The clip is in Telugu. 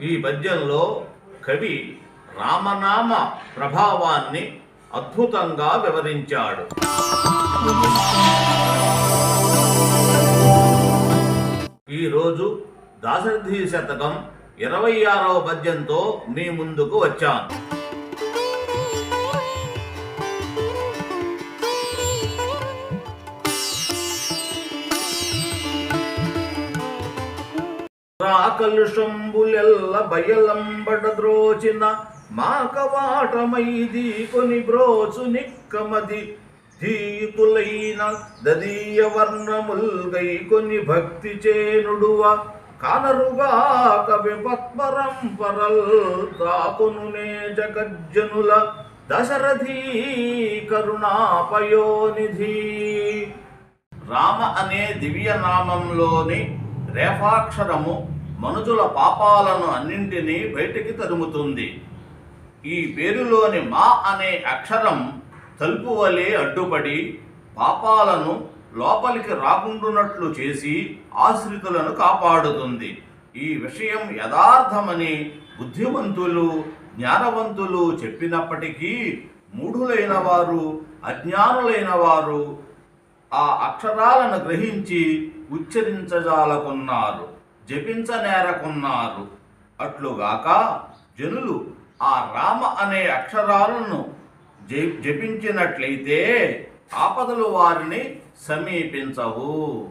ఈ పద్యంలో కవి రామనామ ప్రభావాన్ని అద్భుతంగా వివరించాడు. ఈరోజు దాశరథి శతకం ఇరవై ఆరవ పద్యంతో మీ ముందుకు వచ్చాను. రాకలుషంబులెల్ల బయలంబడ ద్రోచిన మాకవాటమైది కొని బ్రోచు నిక్కమది. ధీతులైన దదీయ వర్ణముల్గై కొని భక్తి చేనుడువ కానరుగాక విపత్పరంపరల్ తాకునునే జగజ్జనుల దశరథీ కరుణాపయోనిధి. రామ అనే దివ్య నామంలోని రేఫాక్షరము మనుషుల పాపాలను అన్నింటినీ బయటికి తరుముతుంది. ఈ పేరులోని మా అనే అక్షరం తలుపు వలె అడ్డుపడి పాపాలను లోపలికి రాకుండునట్లు చేసి ఆశ్రితులను కాపాడుతుంది. ఈ విషయం యథార్థమని బుద్ధిమంతులు జ్ఞానవంతులు చెప్పినప్పటికీ మూఢులైన వారు అజ్ఞానులైన వారు ఆ అక్షరాలను గ్రహించి ఉచ్చరించజాలకున్నారు. జపించనేరకున్నారు. అట్లుగాక జనులు ఆ రామ అనే అక్షరాలను జ- జపించినట్లయితే ఆపదలు వారిని సమీపించవు.